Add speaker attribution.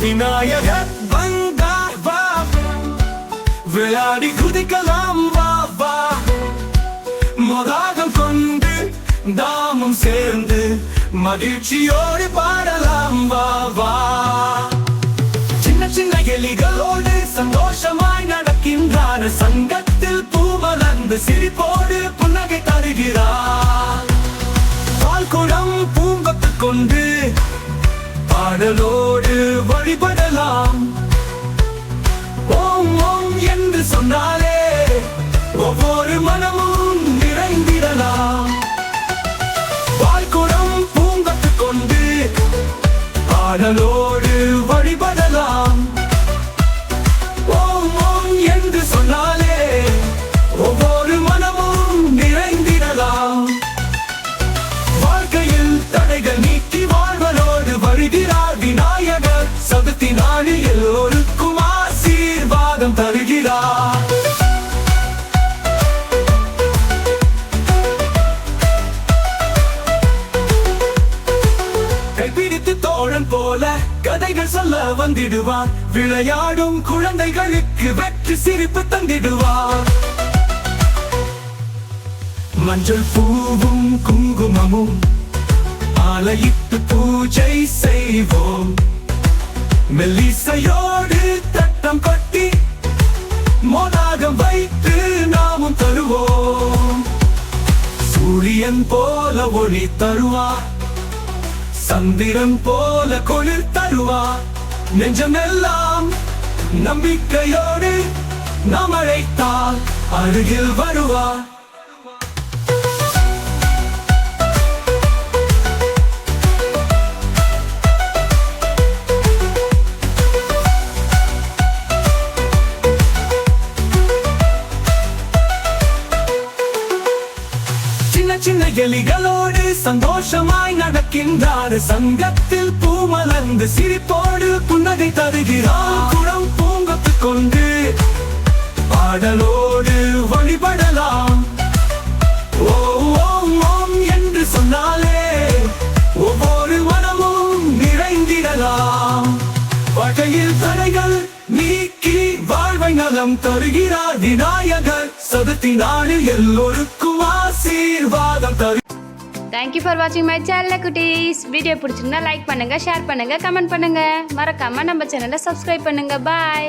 Speaker 1: விநாயகர் வந்தார் வா. விளையாடி குதிக்கலாம் வா வா. மோதாகம் கொண்டு தாமும் சேர்ந்து மகிழ்ச்சியோடு பாடலாம் வா வா. சின்ன சின்ன எலிகளோடு சந்தோஷமாய் நடக்கின்றார். சங்கத்தில் பூவலந்து சிரிப்போடு புன்னகை தருகிறார். பால் குடம் பூங்கத்து கொண்டு பாடலோ வழிபடலாம் ஓம் ஓம் என்று சொன்னாலே ஒவ்வொரு மனமும் நிறைந்திடலாம். வாழ்குடம் பூங்கத்து கொண்டு ஆடலோடு வழிபடலாம். ஓம் ஓம் என்று சொன்னாலே ஒவ்வொரு மனமும் நிறைந்திடலாம். வாழ்க்கையில் தடைகள் சதுர்த்தி எல்லோருக்கும் ஆசீர்வாதம் தருகிறார் கைப்பிடித்து தோழன் போல கதைகள் சொல்ல வந்திடுவார். விளையாடும் குழந்தைகளுக்கு வெற்றி சிரிப்பு தந்திடுவார். மஞ்சள் பூவும் குங்குமமும் ஆலையிட்டு பூஜை செய்வோம். மெல்லிசையோடு தட்டம் கட்டி மோனாகம் வைத்து நாமும் தருவோம். சூரியன் போல ஒளி தருவா சந்திரன் போல குளிர் தருவா நெஞ்சமெல்லாம் நம்பிக்கையோடு நாம் அழைத்தால் அருகில் வருவார். சின்ன சின்ன எலிகளோடு சந்தோஷமாய் நடக்கின்றார். சங்கத்தில் பூமலர்ந்து சிரிப்போடு புன்னகை தருகிறார். குளம் பூங்கத்து கொண்டு பாடலோடு வழிபடலாம். ஓ ஓம் ஓம் என்று சொன்னாலே ஒவ்வொரு மனமும் நிறைந்திடலாம். வகையில் தடைகள் நீக்கி வாழ்வை நலம் தருகிறார். விநாயகர் சதுர்த்தி நாளில் எல்லோருக்கும் ஆசீர்வாதம் தரு
Speaker 2: தேங்க்யூ ஃபார் வாட்சிங் மை சேனல் குட்டீஸ் வீடியோ பிடிச்சிருந்தா லைக் பண்ணுங்க ஷேர் பண்ணுங்க கமெண்ட் பண்ணுங்க. மறக்காம நம்ம சேனலை சப்ஸ்கிரைப் பண்ணுங்க. பாய்